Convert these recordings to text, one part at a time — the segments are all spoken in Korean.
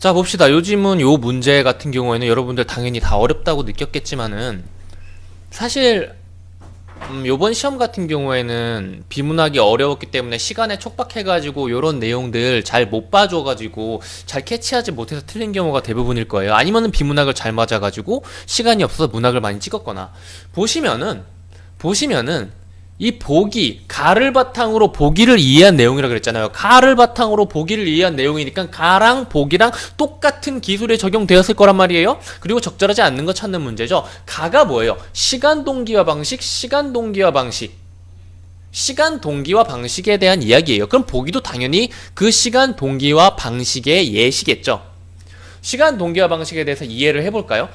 자 봅시다. 요즘은 요 문제 같은 경우에는 여러분들 당연히 다 어렵다고 느꼈겠지만은 사실 음, 요번 시험 같은 경우에는 비문학이 어려웠기 때문에 시간에 촉박해가지고 요런 내용들 잘 못 봐줘가지고 잘 캐치하지 못해서 틀린 경우가 대부분일 거예요. 아니면은 비문학을 잘 맞아가지고 시간이 없어서 문학을 많이 찍었거나 보시면은 보시면은 이 보기 가를 바탕으로 보기를 이해한 내용이라 그랬잖아요. 가를 바탕으로 보기를 이해한 내용이니까 가랑 보기랑 똑같은 기술에 적용되었을 거란 말이에요. 그리고 적절하지 않는 거 찾는 문제죠. 가가 뭐예요? 시간 동기화 방식, 시간 동기화 방식. 시간 동기화 방식에 대한 이야기예요. 그럼 보기도 당연히 그 시간 동기화 방식의 예시겠죠. 시간 동기화 방식에 대해서 이해를 해볼까요?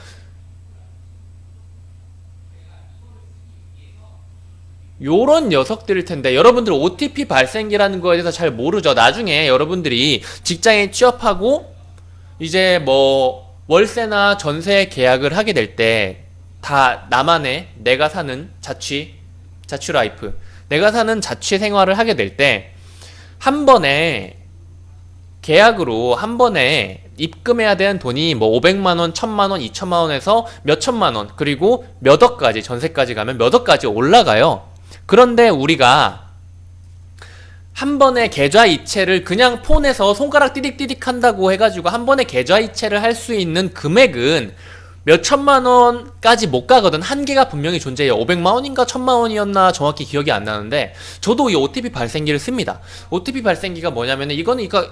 요런 녀석들일 텐데 여러분들 OTP 발생기라는 거에 대해서 잘 모르죠. 나중에 여러분들이 직장에 취업하고 이제 뭐 월세나 전세 계약을 하게 될 때 다 나만의 내가 사는 자취 자취 라이프 내가 사는 자취 생활을 하게 될 때 한 번에 계약으로 한 번에 입금해야 되는 돈이 뭐 500만 원, 1000만 원, 2000만 원에서 몇 천만 원 그리고 몇 억까지 전세까지 가면 몇 억까지 올라가요. 그런데 우리가 한 번에 계좌 이체를 그냥 폰에서 손가락 띠딕띠딕 한다고 해가지고 한 번에 계좌 이체를 할 수 있는 금액은 몇 천만 원까지 못 가거든. 한계가 분명히 존재해요. 500만 원인가 천만 원이었나 정확히 기억이 안 나는데 저도 이 OTP 발생기를 씁니다. OTP 발생기가 뭐냐면은 이거는 이거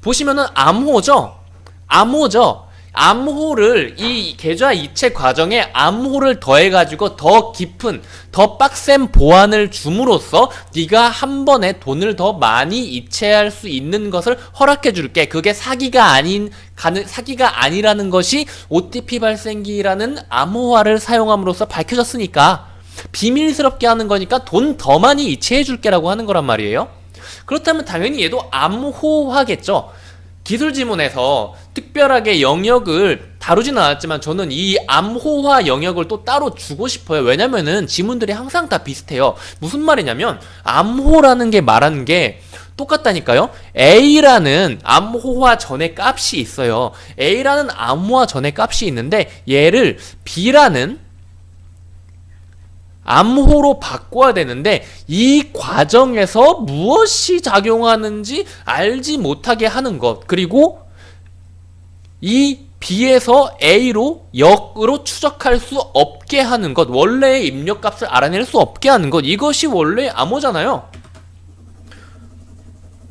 보시면은 암호죠. 암호죠. 암호를 이 계좌 이체 과정에 암호를 더해 가지고 더 깊은 더 빡센 보안을 줌으로써 네가 한 번에 돈을 더 많이 이체할 수 있는 것을 허락해 줄게. 그게 사기가 아닌 가능 사기가 아니라는 것이 OTP 발생기라는 암호화를 사용함으로써 밝혀졌으니까 비밀스럽게 하는 거니까 돈 더 많이 이체해 줄게라고 하는 거란 말이에요. 그렇다면 당연히 얘도 암호화겠죠 기술 지문에서 특별하게 영역을 다루지는 않았지만 저는 이 암호화 영역을 또 따로 주고 싶어요. 왜냐면은 지문들이 항상 다 비슷해요. 무슨 말이냐면 암호라는 게 말하는 게 똑같다니까요. A라는 암호화 전에 값이 있어요. A라는 암호화 전에 값이 있는데 얘를 B라는 암호로 바꿔야 되는데 이 과정에서 무엇이 작용하는지 알지 못하게 하는 것 그리고 이 B에서 A로 역으로 추적할 수 없게 하는 것 원래의 입력값을 알아낼 수 없게 하는 것 이것이 원래 암호잖아요.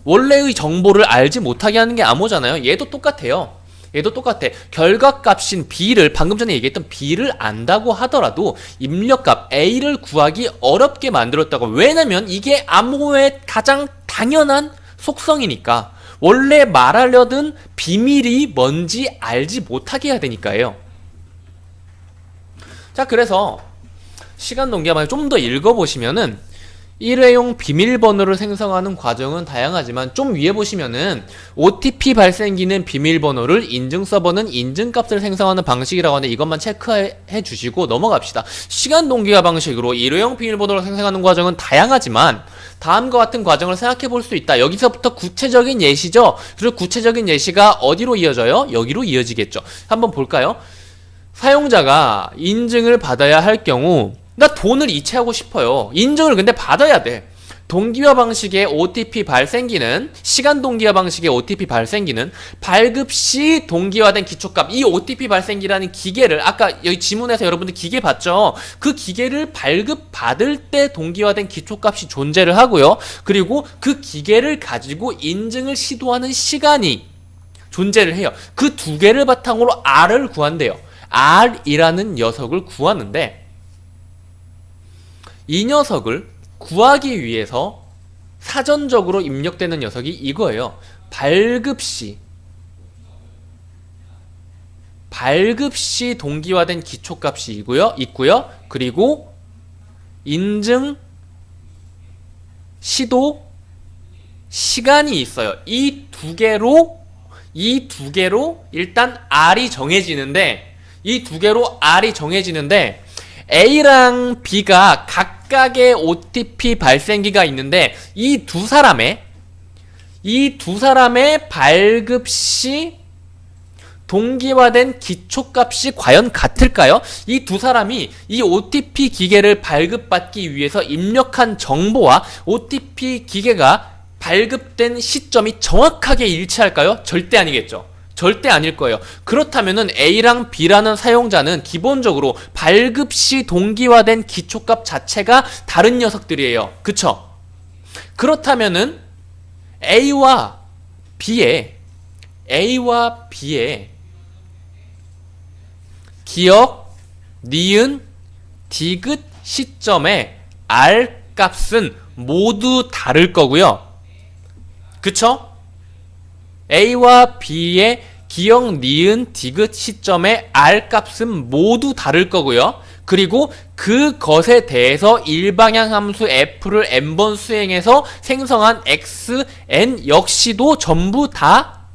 원래의 정보를 알지 못하게 하는 게 암호잖아요. 얘도 똑같아요 얘도 똑같아. 결과값인 B를 방금 전에 얘기했던 B를 안다고 하더라도 입력값 A를 구하기 어렵게 만들었다고. 왜냐면 이게 암호의 가장 당연한 속성이니까. 원래 말하려던 비밀이 뭔지 알지 못하게 해야 되니까요. 자, 그래서 시간 동기화만 좀 더 읽어보시면은 일회용 비밀번호를 생성하는 과정은 다양하지만 좀 위에 보시면은 OTP 발생기는 비밀번호를 인증 서버는 인증값을 생성하는 방식이라고 하는데 이것만 체크해 주시고 넘어갑시다. 시간 동기화 방식으로 일회용 비밀번호를 생성하는 과정은 다양하지만 다음과 같은 과정을 생각해 볼 수 있다. 여기서부터 구체적인 예시죠. 그리고 구체적인 예시가 어디로 이어져요? 여기로 이어지겠죠. 한번 볼까요? 사용자가 인증을 받아야 할 경우 나 돈을 이체하고 싶어요. 인증을 근데 받아야 돼. 동기화 방식의 OTP 발생기는 시간 동기화 방식의 OTP 발생기는 발급 시 동기화된 기초값 이 OTP 발생기라는 기계를 아까 여기 지문에서 여러분들 기계 봤죠? 그 기계를 발급 받을 때 동기화된 기초값이 존재를 하고요. 그리고 그 기계를 가지고 인증을 시도하는 시간이 존재를 해요. 그 두 개를 바탕으로 R을 구한대요. R이라는 녀석을 구하는데 이 녀석을 구하기 위해서 사전적으로 입력되는 녀석이 이거예요. 발급시 발급시 동기화된 기초값이 있고요. 있고요. 그리고 인증 시도 시간이 있어요. 이 두 개로 이 두 개로 일단 R이 정해지는데 이 두 개로 R이 정해지는데 A랑 B가 각 각각의 OTP 발생기가 있는데 이 두 사람의 이 두 사람의 발급 시 동기화된 기초값이 과연 같을까요? 이 두 사람이 이 OTP 기계를 발급받기 위해서 입력한 정보와 OTP 기계가 발급된 시점이 정확하게 일치할까요? 절대 아니겠죠. 절대 아닐 거예요. 그렇다면은 A랑 B라는 사용자는 기본적으로 발급 시 동기화된 기초값 자체가 다른 녀석들이에요. 그쵸? 그렇다면은 A와 B의 A와 B의 기억, 니은, 디귿 시점의 R 값은 모두 다를 거고요. 그쵸? A와 B의 기억, 니은, 디귿 시점의 R 값은 모두 다를 거고요. 그리고 그것에 대해서 일방향 함수 f를 n번 수행해서 생성한 x, n 역시도 전부 다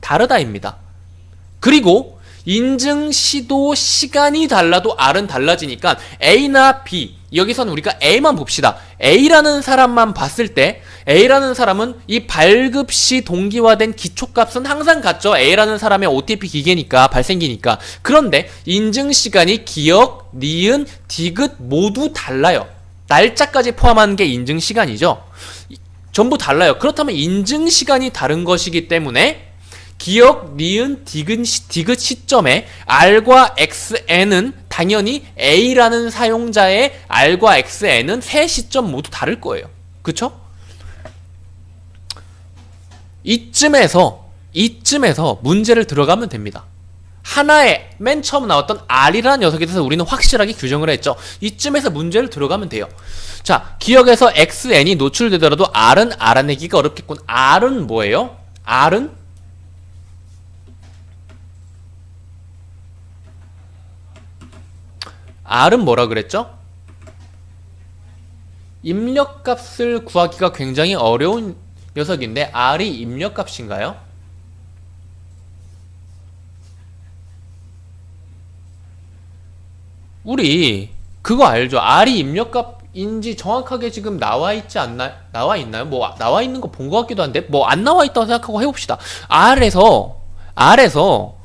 다르다입니다. 그리고 인증 시도 시간이 달라도 R은 달라지니까 A나 B 여기서는 우리가 A만 봅시다. A라는 사람만 봤을 때 A라는 사람은 이 발급 시 동기화된 기초값은 항상 같죠. A라는 사람의 OTP 기계니까 발생기니까. 그런데 인증 시간이 기억, 니은, 디귿 모두 달라요. 날짜까지 포함하는 게 인증 시간이죠. 전부 달라요. 그렇다면 인증 시간이 다른 것이기 때문에 기억, 니은, 디귿, 시, 디귿 시점에 R과 XN은 당연히 A라는 사용자의 R과 XN은 세 시점 모두 다를 거예요. 그쵸? 이쯤에서, 이쯤에서 문제를 들어가면 됩니다. 하나의 맨 처음 나왔던 R이라는 녀석에 대해서 우리는 확실하게 규정을 했죠. 이쯤에서 문제를 들어가면 돼요. 자, 기억에서 XN이 노출되더라도 R은 알아내기가 어렵겠군. R은 뭐예요? R은 R은 뭐라 그랬죠? 입력값을 구하기가 굉장히 어려운 녀석인데 R이 입력값인가요? 우리 그거 알죠? R이 입력값인지 정확하게 지금 나와 있지 않나 나와 있나요? 뭐 나와 있는 거 본 것 같기도 한데 뭐 안 나와 있다고 생각하고 해봅시다. R에서 R에서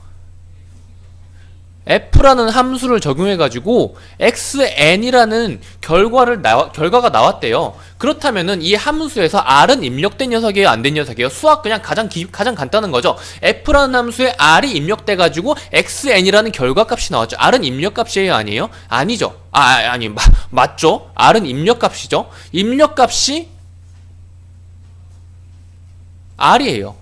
f라는 함수를 적용해 가지고 xn이라는 결과를 나와, 결과가 나왔대요. 그렇다면은 이 함수에서 r은 입력된 녀석이에요, 안 된 녀석이에요? 수학 그냥 가장 기, 가장 간단한 거죠. f라는 함수에 r이 입력돼 가지고 xn이라는 결과값이 나왔죠. r은 입력값이에요, 아니에요? 아니죠. 아, 아니 마, 맞죠? r은 입력값이죠. 입력값이 r이에요.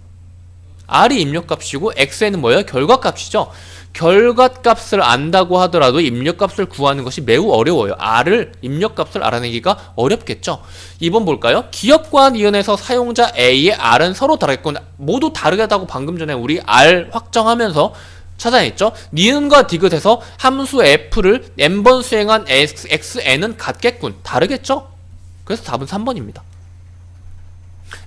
r이 입력값이고 xn은 뭐예요? 결과값이죠. 결과값을 안다고 하더라도 입력값을 구하는 것이 매우 어려워요. R을 입력값을 알아내기가 어렵겠죠. 2번 볼까요? 기업과 니은에서 사용자 A의 R은 서로 다르겠군. 모두 다르다고 방금 전에 우리 R 확정하면서 찾아냈죠. 니은과 디귿에서 함수 f를 n번 수행한 xn은 같겠군. 다르겠죠? 그래서 답은 3번입니다.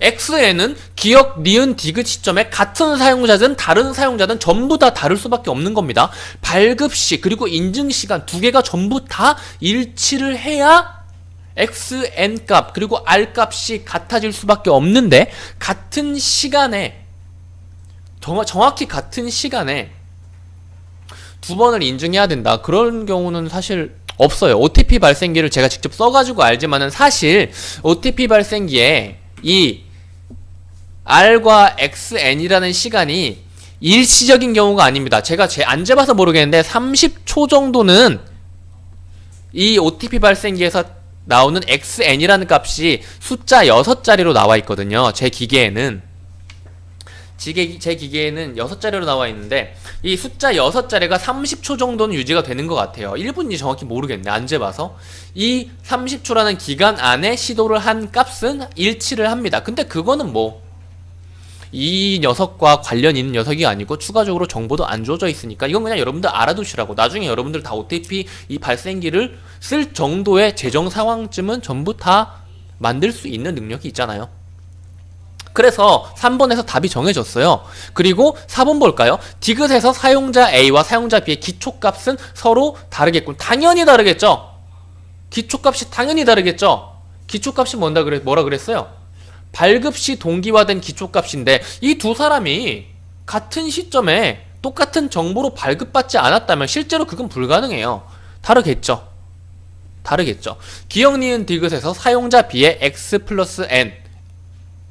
X에는 기억, 니은, 디귿 시점에 같은 사용자든 다른 사용자든 전부 다 다를 수밖에 없는 겁니다. 발급 시 그리고 인증 시간 두 개가 전부 다 일치를 해야 xn 값 그리고 r 값이 같아질 수밖에 없는데 같은 시간에 정확히 같은 시간에 두 번을 인증해야 된다. 그런 경우는 사실 없어요. OTP 발생기를 제가 직접 써가지고 알지만은 사실 OTP 발생기에 이 R과 XN이라는 시간이 일시적인 경우가 아닙니다. 제가 제 안 재봐서 모르겠는데 30초 정도는 이 OTP 발생기에서 나오는 XN이라는 값이 숫자 6자리로 나와 있거든요. 제 기계에는 제, 제 기계에는 6자리로 나와 있는데 이 숫자 6자리가 30초 정도는 유지가 되는 것 같아요. 1분인지 정확히 모르겠네. 안 재봐서. 이 30초라는 기간 안에 시도를 한 값은 일치를 합니다. 근데 그거는 뭐이 녀석과 관련 있는 녀석이 아니고 추가적으로 정보도 안 주어져 있으니까 이건 그냥 여러분들 알아두시라고 나중에 여러분들 다 OTP 이 발생기를 쓸 정도의 재정 상황쯤은 전부 다 만들 수 있는 능력이 있잖아요. 그래서 3번에서 답이 정해졌어요. 그리고 4번 볼까요? 디귿에서 사용자 A와 사용자 B의 기초값은 서로 다르겠군. 당연히 다르겠죠? 기초값이 당연히 다르겠죠? 기초값이 뭔다 그래, 뭐라 그랬어요? 발급 시 동기화된 기초값인데 이 두 사람이 같은 시점에 똑같은 정보로 발급받지 않았다면 실제로 그건 불가능해요. 다르겠죠. 다르겠죠. 기억 니은 디귿에서 사용자 B의 x 플러스 n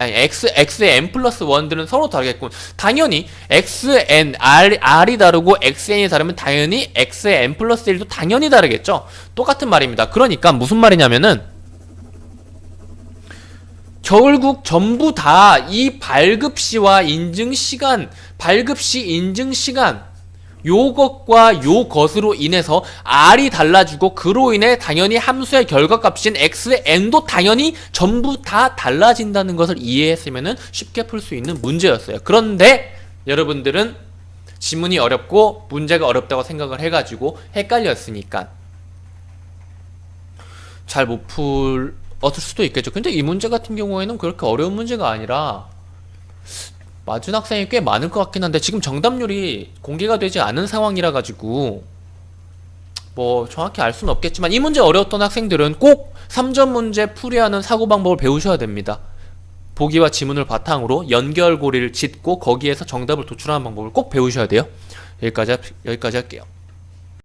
아니 x x의 n 플러스 1들은 서로 다르겠군. 당연히 x n r r이 다르고 x n이 다르면 당연히 x의 n 플러스 1도 당연히 다르겠죠. 똑같은 말입니다. 그러니까 무슨 말이냐면은 결국 전부 다 이 발급 시와 인증 시간, 발급 시 인증 시간 요것과 요것으로 인해서 r이 달라지고 그로 인해 당연히 함수의 결과값인 x의 n도 당연히 전부 다 달라진다는 것을 이해했으면 쉽게 풀 수 있는 문제였어요. 그런데 여러분들은 지문이 어렵고 문제가 어렵다고 생각을 해가지고 헷갈렸으니까 잘 못 풀었을 수도 있겠죠. 근데 이 문제 같은 경우에는 그렇게 어려운 문제가 아니라 맞은 학생이 꽤 많을 것 같긴 한데 지금 정답률이 공개가 되지 않은 상황이라 가지고 뭐 정확히 알 수는 없겠지만 이 문제 어려웠던 학생들은 꼭 3점 문제 풀이하는 사고 방법을 배우셔야 됩니다. 보기와 지문을 바탕으로 연결고리를 짓고 거기에서 정답을 도출하는 방법을 꼭 배우셔야 돼요. 여기까지 하- 여기까지 할게요.